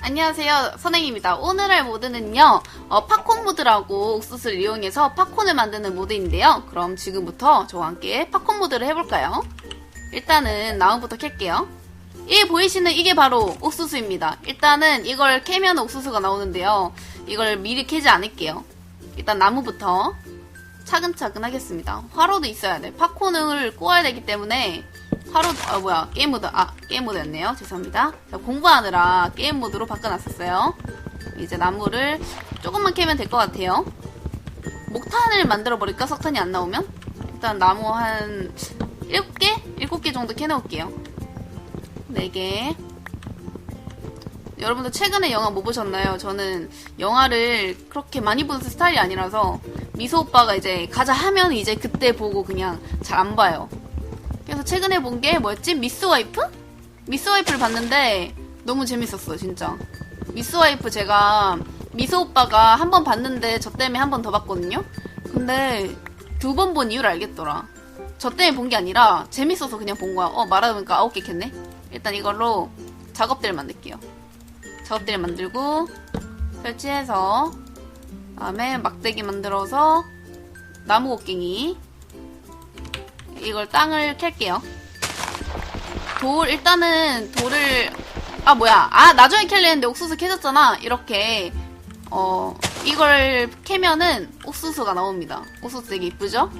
안녕하세요. 선행입니다. 오늘 할 모드는요. 어, 팝콘 모드라고 옥수수를 이용해서 팝콘을 만드는 모드인데요. 그럼 지금부터 저와 함께 팝콘 모드를 해볼까요? 일단은 나무부터 캘게요. 이 보이시는 이게 바로 옥수수입니다. 일단은 이걸 캐면 옥수수가 나오는데요. 이걸 미리 캐지 않을게요. 일단 나무부터 차근차근 하겠습니다. 화로도 있어야 돼. 팝콘을 구워야 되기 때문에 하루 아 뭐야 게임 모드 아 게임 모드였네요. 죄송합니다. 자, 공부하느라 게임 모드로 바꿔놨었어요. 이제 나무를 조금만 캐면 될 것 같아요. 목탄을 만들어 버릴까? 석탄이 안 나오면? 일단 나무 한 7개? 7개 정도 캐놓을게요. 4개. 여러분들 최근에 영화 뭐 보셨나요? 저는 영화를 그렇게 많이 보는 스타일이 아니라서 미소 오빠가 이제 가자 하면 이제 그때 보고 그냥 잘 안 봐요 그래서 최근에 본 게 뭐였지? 미스 와이프? 미스 와이프를 봤는데 너무 재밌었어요, 진짜. 미스 와이프 제가 미소 오빠가 한 번 봤는데 저 때문에 한 번 더 봤거든요? 근데 두 번 본 이유를 알겠더라. 저 때문에 본 게 아니라 재밌어서 그냥 본 거야. 어, 말하다 보니까 아홉 개 캤네? 일단 이걸로 작업대를 만들게요. 작업대를 만들고 설치해서 다음에 막대기 만들어서 나무 곡괭이 이걸 땅을 캘게요. 돌 일단은 돌을 아 뭐야 아 나중에 캘려 했는데 옥수수 캐졌잖아 이렇게 어 이걸 캐면은 옥수수가 나옵니다. 옥수수 되게 이쁘죠?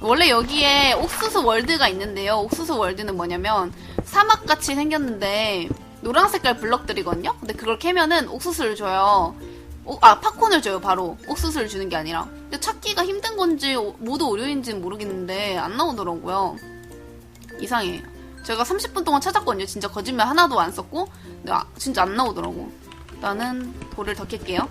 원래 여기에 옥수수 월드가 있는데요. 옥수수 월드는 뭐냐면 사막같이 생겼는데 노란 색깔 블럭들이거든요. 근데 그걸 캐면은 옥수수를 줘요. 오, 아 팝콘을 줘요 바로. 옥수수를 주는 게 아니라. 근데 찾기가 힘든 건지 오- 모두 오류인지는 모르겠는데 안 나오더라고요. 이상해. 제가 30분 동안 찾았거든요. 진짜 거짓말 하나도 안 썼고 근데 아, 진짜 안 나오더라고. 일단은 돌을 더 캘게요.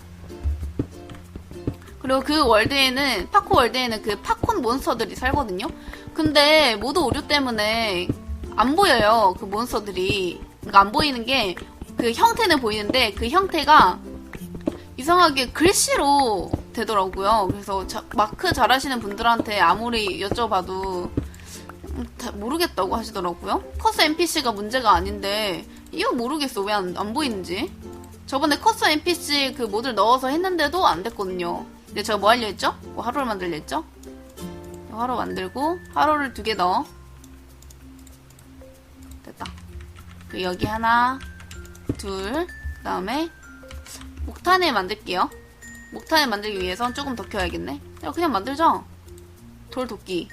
그리고 그 월드에는 파코 월드에는 그 팝콘 몬스터들이 살거든요. 근데 모두 오류 때문에 안 보여요 그 몬스터들이. 그러니까 안 보이는 게 그 형태는 보이는데 그 형태가 이상하게 글씨로 되더라고요. 그래서 자- 마크 잘하시는 분들한테 아무리 여쭤봐도 음, 다 모르겠다고 하시더라고요. 커서 NPC가 문제가 아닌데 이거 모르겠어. 왜 안 안 보이는지. 저번에 커서 NPC 그 모드를 넣어서 했는데도 안 됐거든요. 근데 제가 뭐 하려 했죠? 뭐 하루를 만들려 했죠? 하루 만들고 하루를 두 개 넣어. 됐다. 그 여기 하나, 둘, 그 다음에 목탄을 만들게요. 목탄을 만들기 위해선 조금 더 켜야겠네. 야, 그냥 만들자. 돌 도끼.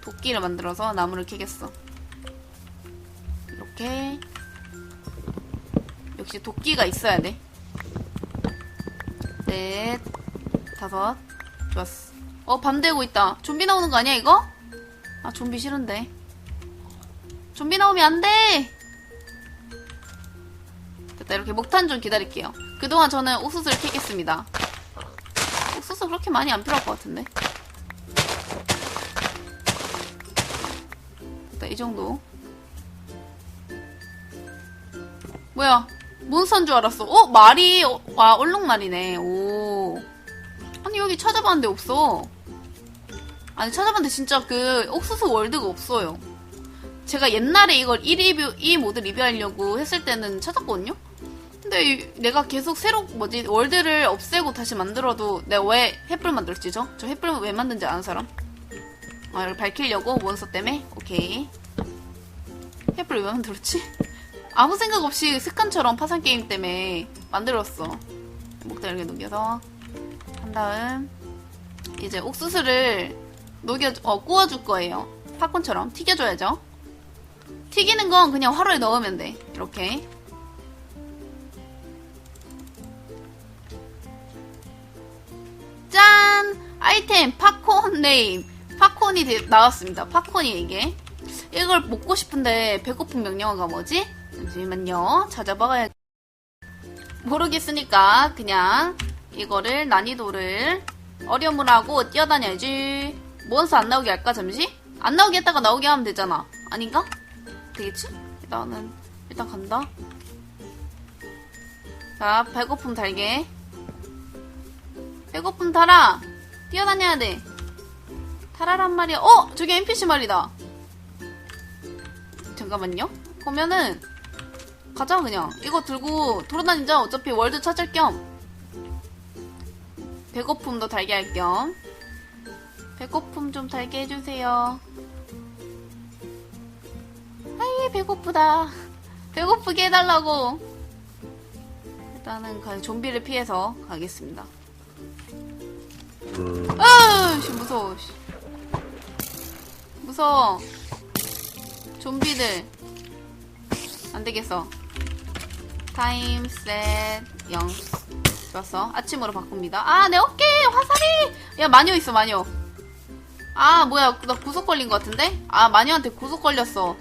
도끼를 만들어서 나무를 캐겠어. 이렇게. 역시 도끼가 있어야 돼. 넷, 다섯, 좋았어. 어, 밤 되고 있다. 좀비 나오는 거 아니야, 이거? 아, 좀비 싫은데. 좀비 나오면 안 돼! 됐다 이렇게 목탄 좀 기다릴게요. 그동안 저는 옥수수를 캐겠습니다. 옥수수 그렇게 많이 안 필요할 것 같은데? 됐다 이 정도. 뭐야 몬스터인 줄 알았어? 어? 말이 어, 와 얼룩말이네. 오. 아니 여기 찾아봤는데 없어. 아니 찾아봤는데 진짜 그 옥수수 월드가 없어요. 제가 옛날에 이걸 이 리뷰, 이 모드 리뷰하려고 했을 때는 찾았거든요? 근데 이- 내가 계속 새로, 뭐지, 월드를 없애고 다시 만들어도 내가 왜 횃불 만들었지, 저? 저 횃불 왜 만든지 아는 사람? 아, 이걸 밝히려고? 몬스터 때문에? 오케이. 횃불 왜 만들었지? 아무 생각 없이 습관처럼 파산 게임 때문에 만들었어. 목다 이렇게 녹여서 한 다음 이제 옥수수를 녹여 어 구워줄 거예요. 팝콘처럼 튀겨줘야죠. 튀기는 건 그냥 화로에 넣으면 돼. 이렇게. 아이템 팝콘 네임. 팝콘이 되- 나왔습니다. 팝콘이 이게. 이걸 먹고 싶은데 배고픈 명령어가 뭐지? 잠시만요. 찾아봐야 모르겠으니까 그냥 이거를 난이도를 어려움을 하고 뛰어다녀야지. 몬스터 안 나오게 할까 잠시? 안 나오게 했다가 나오게 하면 되잖아. 아닌가? 되겠지? 일단은 일단 간다. 자 배고픔 달게. 배고픔 달아. 뛰어다녀야 돼. 달아란 말이야. 어? 저기 NPC 말이다. 잠깐만요. 그러면은 가자 그냥. 이거 들고 돌아다니자. 어차피 월드 찾을 겸. 배고픔도 달게 할 겸. 배고픔 좀 달게 해주세요. 아이 배고프다. 배고프게 해달라고. 일단은 가- 좀비를 피해서 가겠습니다 아씨 무서워 씨. 무서워 좀비들 안 되겠어 타임 셋 0. 좋았어. 아침으로 바꿉니다. 아, 내 어깨! 화살이! 야, 마녀 있어, 마녀. 아, 뭐야. 나 구속 걸린 것 같은데? 아, 마녀한테 구속 걸렸어.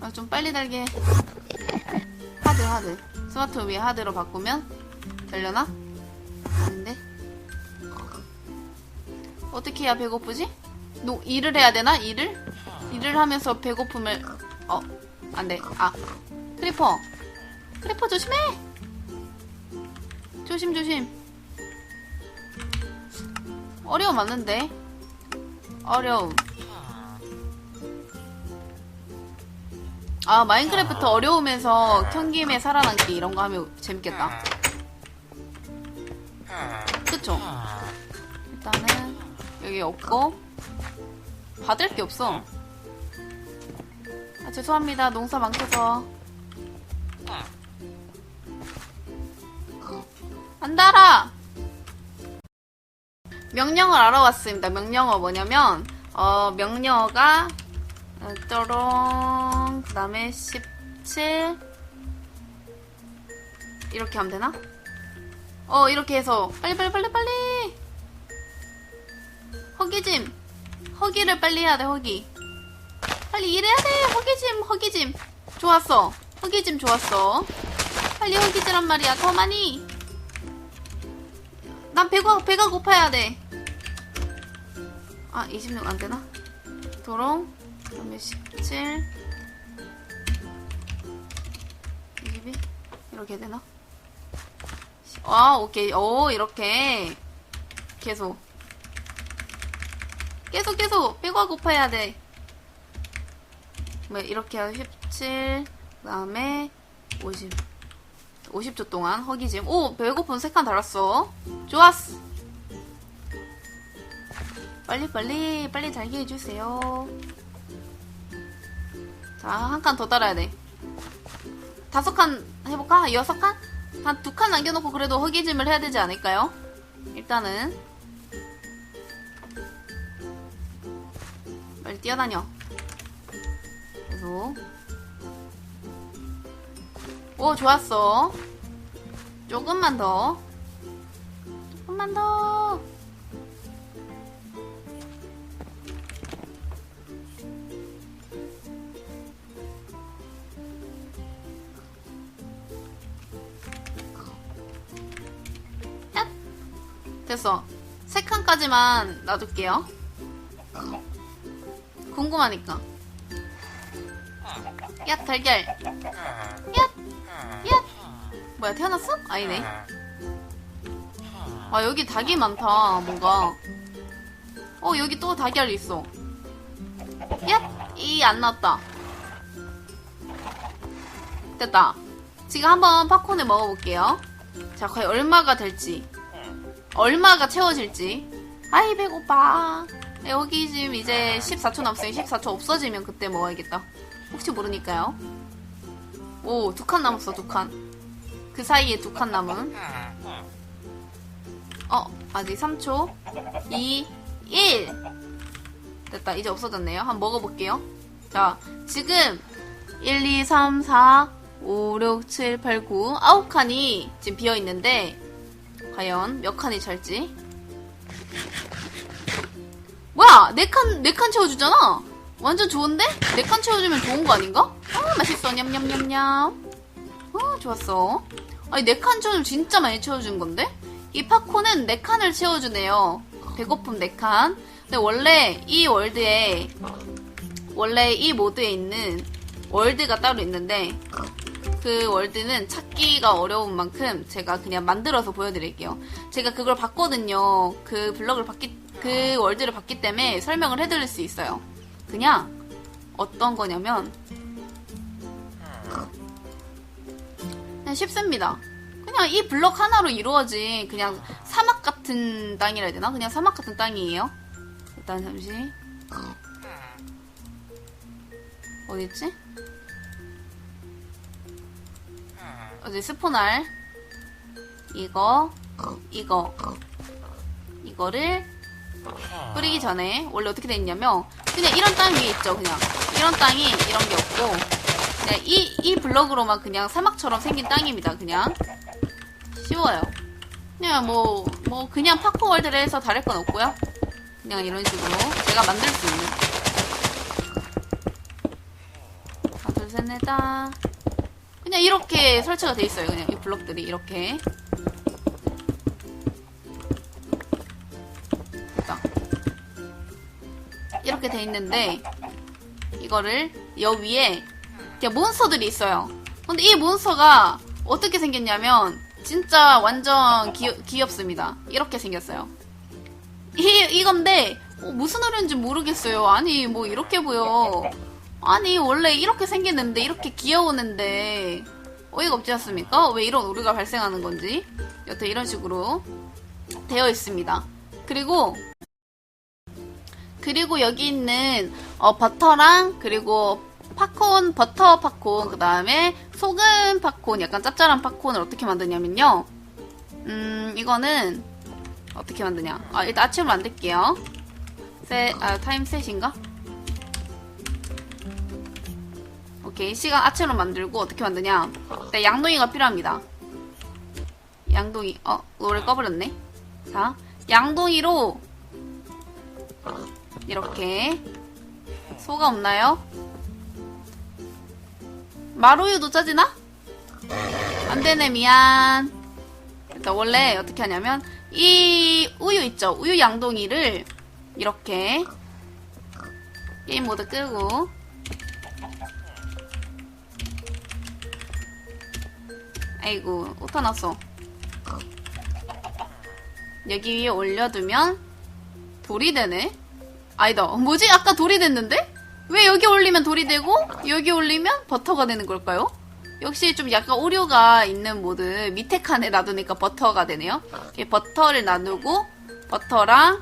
아, 좀 빨리 달게. 하드, 하드. 스마트 위에 하드로 바꾸면 되려나? 아닌데? 어떻게 해야 배고프지? 노, 일을 해야 되나? 일을? 일을 하면서 배고픔을, 어, 안 돼. 아, 크리퍼. 크리퍼 조심해! 조심, 조심. 어려움 맞는데? 어려움. 아, 마인크래프트 어려움에서 켠김에 살아남기 이런 거 하면 재밌겠다. 그쵸? 일단은, 여기 없고, 받을 게 없어. 아, 죄송합니다. 농사 망쳐서. 안 달아! 명령을 알아왔습니다. 명령어 뭐냐면, 어, 명령어가, 어, 또롱, 그 다음에 17, 이렇게 하면 되나? 어, 이렇게 해서, 빨리, 빨리, 빨리, 빨리! 허기짐! 허기를 빨리 해야 돼, 허기. 빨리 일해야 돼, 허기짐, 허기짐. 좋았어. 허기짐 좋았어. 빨리 허기지란 말이야, 더 많이! 난 배가, 배가 고파야 돼. 아, 26 안 되나? 도롱, 그 다음에 17, 22, 이렇게 되나? 아, 오케이. 오, 이렇게. 계속. 계속, 계속. 배가 고파야 돼. 뭐, 이렇게 하고 17, 그 다음에 50. 50초 동안 허기짐. 오, 배고픈 세칸 달았어. 좋았어. 빨리 빨리 빨리 달게 해주세요. 자, 한 칸 더 달아야 돼. 다섯 칸 해볼까? 여섯 칸? 한 두 칸 남겨놓고 그래도 허기짐을 해야 되지 않을까요? 일단은 빨리 뛰어다녀. 계속. 오, 좋았어. 조금만 더. 조금만 더. 됐어. 세 칸까지만 놔둘게요. 궁금하니까. 야, 달걀. 야! 야! 뭐야, 태어났어? 아니네. 아, 여기 닭이 많다, 뭔가. 어, 여기 또 달걀이 있어. 야! 이, 안 나왔다. 됐다. 지금 한번 팝콘을 먹어볼게요. 자, 과연 얼마가 될지. 얼마가 채워질지. 아이, 배고파. 여기 지금 이제 14초 남았어요. 14초 없어지면 그때 먹어야겠다. 혹시 모르니까요. 오, 두 칸 남았어, 두 칸. 그 사이에 두 칸 남은. 어, 아직 3초. 2, 1. 됐다. 이제 없어졌네요. 한번 먹어볼게요. 자, 지금 1, 2, 3, 4, 5, 6, 7, 8, 9, 9칸이 지금 비어있는데, 과연 몇 칸이 찰지? 뭐야! 네 칸, 네 칸 채워주잖아? 완전 좋은데? 네 칸 채워주면 좋은 거 아닌가? 아, 맛있어. 냠냠냠냠. 어, 좋았어. 아니, 네 칸 채워주면 진짜 많이 채워준 건데? 이 팝콘은 네 칸을 채워주네요. 배고픔 네 칸. 근데 원래 이 월드에, 원래 이 모드에 있는 월드가 따로 있는데, 그 월드는 찾기가 어려운 만큼 제가 그냥 만들어서 보여드릴게요. 제가 그걸 봤거든요. 그 블럭을 봤기, 그 월드를 봤기 때문에 설명을 해드릴 수 있어요. 그냥, 어떤 거냐면 그냥 쉽습니다. 그냥 이 블럭 하나로 이루어진 그냥 사막 같은 땅이라 해야 되나? 그냥 사막 같은 땅이에요. 일단 잠시 어딨지? 어디 스포날 이거 이거 이거를 뿌리기 전에 원래 어떻게 돼 있냐면 그냥 이런 땅 위에 있죠 그냥. 이런 땅이 이런 게 없고 그냥 이, 이 블럭으로만 그냥 사막처럼 생긴 땅입니다 그냥. 쉬워요. 그냥 뭐 뭐 그냥 파크월드를 해서 다를 건 없고요. 그냥 이런 식으로 제가 만들 수 있는. 하나 둘셋넷다 그냥 이렇게 설치가 돼 있어요 그냥 이 블럭들이 이렇게 딱 이렇게 돼 있는데 이거를 여 위에 그냥 몬스터들이 있어요. 근데 이 몬스터가 어떻게 생겼냐면 진짜 완전 귀, 귀엽습니다. 이렇게 생겼어요. 이 이건데 어, 무슨 어려운지 모르겠어요. 아니 뭐 이렇게 보여. 아니 원래 이렇게 생겼는데 이렇게 귀여우는데 어이가 없지 않습니까? 왜 이런 오류가 발생하는 건지 여튼 이런 식으로 되어 있습니다. 그리고 그리고 여기 있는 어, 버터랑 그리고 팝콘 버터 팝콘 그 다음에 소금 팝콘 약간 짭짤한 팝콘을 어떻게 만드냐면요 음 이거는 어떻게 만드냐 아 일단 아침을 만들게요 셋, 아 타임 셋인가? 오케이 시간 아침으로 만들고 어떻게 만드냐? 일단 양동이가 필요합니다. 양동이 어 노래 꺼버렸네. 자 양동이로 이렇게 소가 없나요? 마루유도 짜지나? 안되네 미안. 일단 원래 어떻게 하냐면 이 우유 있죠? 우유 양동이를 이렇게 게임 모드 끄고 아이고 났어 여기 위에 올려두면 돌이 되네? 아니다. 뭐지? 아까 돌이 됐는데? 왜 여기 올리면 돌이 되고 여기 올리면 버터가 되는 걸까요? 역시 좀 약간 오류가 있는 모드 밑에 칸에 놔두니까 버터가 되네요. 버터를 놔두고 버터랑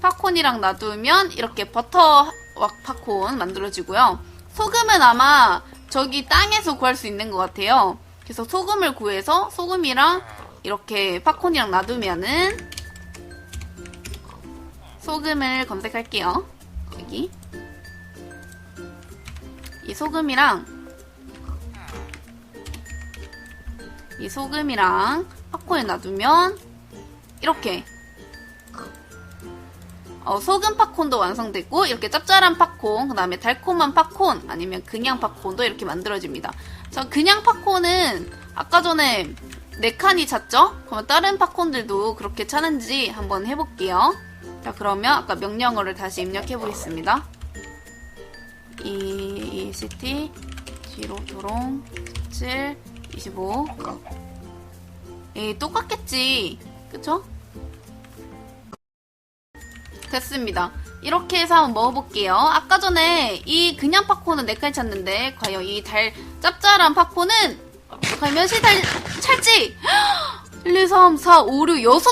팝콘이랑 놔두면 이렇게 버터 왁 팝콘 만들어지고요. 소금은 아마 저기 땅에서 구할 수 있는 것 같아요. 그래서 소금을 구해서 소금이랑 이렇게 팝콘이랑 놔두면은 소금을 검색할게요. 여기. 이 소금이랑 이 소금이랑 팝콘에 놔두면 이렇게 어, 소금 팝콘도 완성됐고 이렇게 짭짤한 팝콘 그 다음에 달콤한 팝콘 아니면 그냥 팝콘도 이렇게 만들어집니다. 자 그냥 팝콘은 아까 전에 네 칸이 찼죠? 그러면 다른 팝콘들도 그렇게 차는지 한번 해볼게요. 자 그러면 아까 명령어를 다시 입력해 보겠습니다. 이 ECT 뒤로 도롱 17 25 에이 똑같겠지 그쵸? 됐습니다. 이렇게 해서 한번 먹어볼게요. 아까 전에 이 그냥 팝콘은 4칸 찼는데 과연 이 달 짭짤한 팝콘은 과연 몇이 달 찰지? 1, 2, 3, 4, 5, 6, 6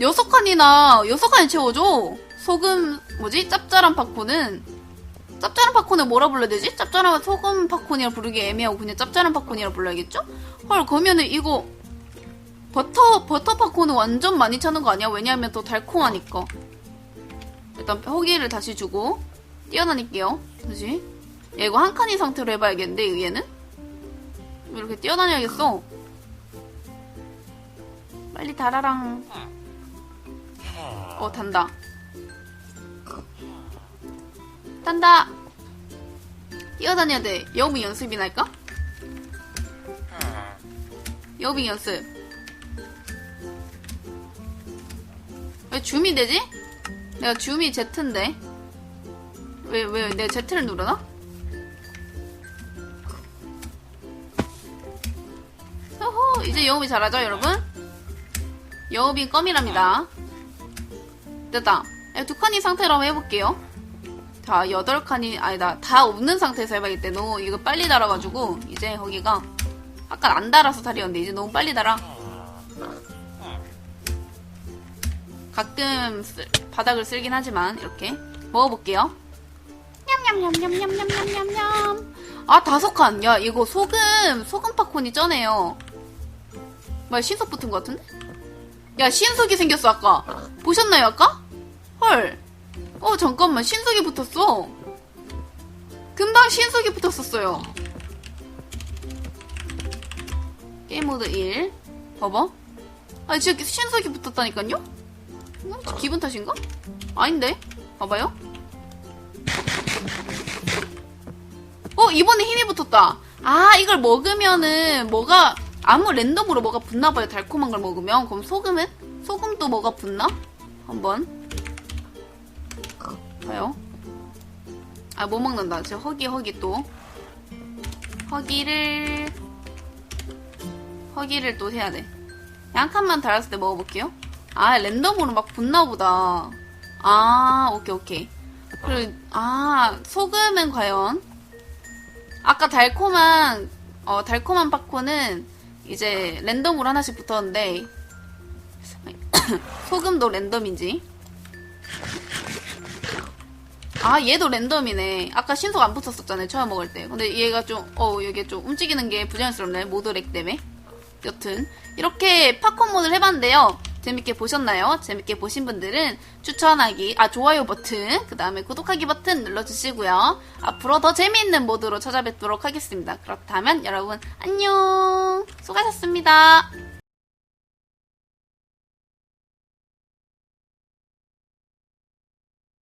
여섯 칸이나 여섯 칸이 채워줘. 소금 뭐지? 짭짤한 팝콘은 짭짤한 팝콘을 뭐라 불러야 되지? 짭짤한 소금 팝콘이라 부르기 애매하고 그냥 짭짤한 팝콘이라 불러야겠죠? 헐 그러면은 이거 버터 버터 팝콘은 완전 많이 차는 거 아니야? 왜냐하면 더 달콤하니까. 일단 허기를 다시 주고 뛰어다닐게요. 다시. 야 이거 한 칸인 상태로 해봐야겠는데 얘는? 왜 이렇게 뛰어다녀야겠어? 빨리 달아랑. 어, 단다. 단다! 뛰어다녀야 돼. 여우빙 연습이나 할까? 여우빙 연습. 왜 줌이 되지? 내가 줌이 Z인데. 왜, 왜, 내가 Z를 누르나? 호호, 이제 여우빙 잘하죠, 여러분? 여우빙 껌이랍니다. 됐다. 두 칸이 상태로 한번 해볼게요. 다 8칸이, 아니다. 다 없는 상태에서 해봐야겠대. 너무 이거 빨리 달아가지고, 이제 거기가, 아까 안 달아서 탈이었는데, 이제 너무 빨리 달아. 가끔 쓸- 바닥을 쓸긴 하지만, 이렇게. 먹어볼게요. 냠냠냠냠냠냠냠냠냠. 아, 다섯 칸. 야, 이거 소금, 소금 팝콘이 쩌네요. 뭐야, 신속 붙은 것 같은데? 야, 신속이 생겼어, 아까. 보셨나요, 아까? 헐. 어, 잠깐만. 신속이 붙었어. 금방 신속이 붙었었어요. 게임 모드 1. 봐봐. 아, 진짜 신속이 붙었다니까요? 저 기분 탓인가? 아닌데? 봐봐요. 어, 이번에 힘이 붙었다. 아, 이걸 먹으면은 뭐가 아무 랜덤으로 뭐가 붙나봐요. 달콤한 걸 먹으면. 그럼 소금은? 소금도 뭐가 붙나? 한번. 봐요. 아, 못 먹는다. 저 허기, 허기 또. 허기를, 허기를 또 해야 돼. 한 칸만 달았을 때 먹어볼게요. 아, 랜덤으로 막 붙나 보다. 아, 오케이, 오케이. 그리고, 아, 소금은 과연? 아까 달콤한, 어, 달콤한 팝콘은 이제 랜덤으로 하나씩 붙었는데, 소금도 랜덤인지. 아, 얘도 랜덤이네. 아까 신속 안 붙었었잖아요, 처음 먹을 때. 근데 얘가 좀, 어, 이게 좀 움직이는 게 부자연스럽네. 모드렉 때문에. 여튼, 이렇게 팝콘 모드를 해봤는데요. 재밌게 보셨나요? 재밌게 보신 분들은 추천하기, 아, 좋아요 버튼, 그 다음에 구독하기 버튼 눌러주시고요. 앞으로 더 재미있는 모드로 찾아뵙도록 하겠습니다. 그렇다면 여러분, 안녕! 수고하셨습니다.